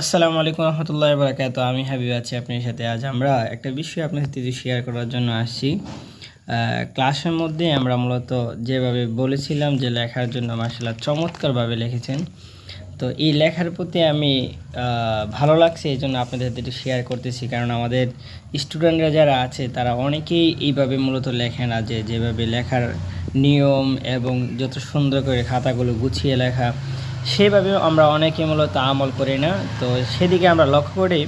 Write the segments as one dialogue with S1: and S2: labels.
S1: আসসালামু আলাইকুম রহমতুল্লাহ বরাকাত আমি হাবিব আছি আপনার সাথে। আজ আমরা একটা বিষয় আপনার সাথে শেয়ার করার জন্য আসছি। ক্লাসের মধ্যে আমরা মূলত যেভাবে বলেছিলাম যে লেখার জন্য মার্শাল্লাহ চমৎকারভাবে লিখেছেন। তো এই লেখার প্রতি আমি ভালো লাগছে, এই জন্য আপনাদের সাথে একটু শেয়ার করতেছি। কারণ আমাদের স্টুডেন্টরা যারা আছে, তারা অনেকেই এইভাবে মূলত লেখে না যে যেভাবে লেখার নিয়ম এবং যত সুন্দর করে খাতাগুলো গুছিয়ে লেখা সেভাবেও আমরা অনেকে মূলত আমল করি না। তো সেদিকে আমরা লক্ষ্য করে।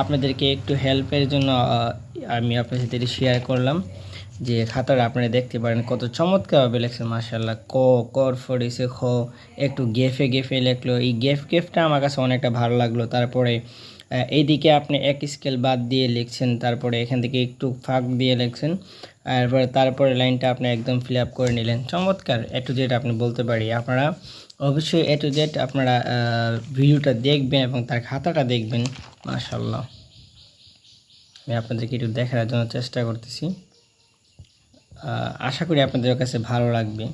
S1: আপনাদেরকে একটু হেল্পের জন্য আমি আপনার সাথে শেয়ার করলাম যে খাতার আপনারা দেখতে পারেন, কত চমৎকারভাবে লেখছে মার্শাল্লাহ ক, কর, ফরিসে খ, একটু গেফে গেফে লেখলো। এই গেফ গেফটা আমার কাছে অনেকটা ভালো লাগল। তারপরে এইদিকে আপনি এক স্কেল বাদ দিয়ে লিখছেন, তারপরে এখান থেকে একটু ফাঁক দিয়ে লিখছেন তারপরে তারপরে লাইনটা আপনি একদম ফিল আপ করে নিলেন। চমৎকার এ টু জেড আপনি বলতে পারি। আপনারা অবশ্যই এ টু জেড আপনারা ভিডিওটা দেখবেন এবং তার খাতাটা দেখবেন। মাশাল্লাহ আমি আপনাদেরকে একটু দেখার জন্য চেষ্টা করতেছি। আশা করি আপনাদের কাছে ভালো লাগবে।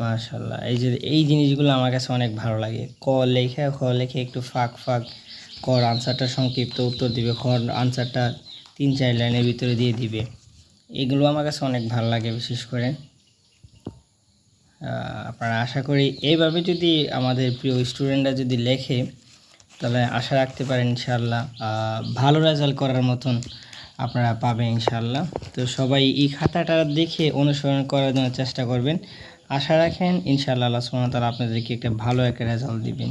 S1: মাশাল্লাহ এই যে এই জিনিসগুলো আমার কাছে অনেক ভালো লাগে। ক লেখে, খ লেখে একটু ফাঁক ফাঁক। কর আনসারটা সংক্ষিপ্ত উত্তর দিবে, খ আনসারটা তিন চার লাইনের ভিতরে দিয়ে দিবে। এগুলো আমার কাছে অনেক ভালো লাগে বিশেষ করে। আপনারা আশা করি এইভাবে যদি আমাদের প্রিয় স্টুডেন্টরা যদি লেখে, তাহলে আশা রাখতে পারেন ইনশাল্লাহ ভালো রেজাল্ট করার মতন আপনারা পাবেন ইনশাল্লাহ তো সবাই এই খাতাটা দেখে অনুসরণ করার জন্য চেষ্টা করবেন। আশা রাখেন ইনশাআল্লাহ আল্লাহ ওয়া তাআলা আপনাদেরকে একটা ভালো একটা রেজাল্ট দিবেন।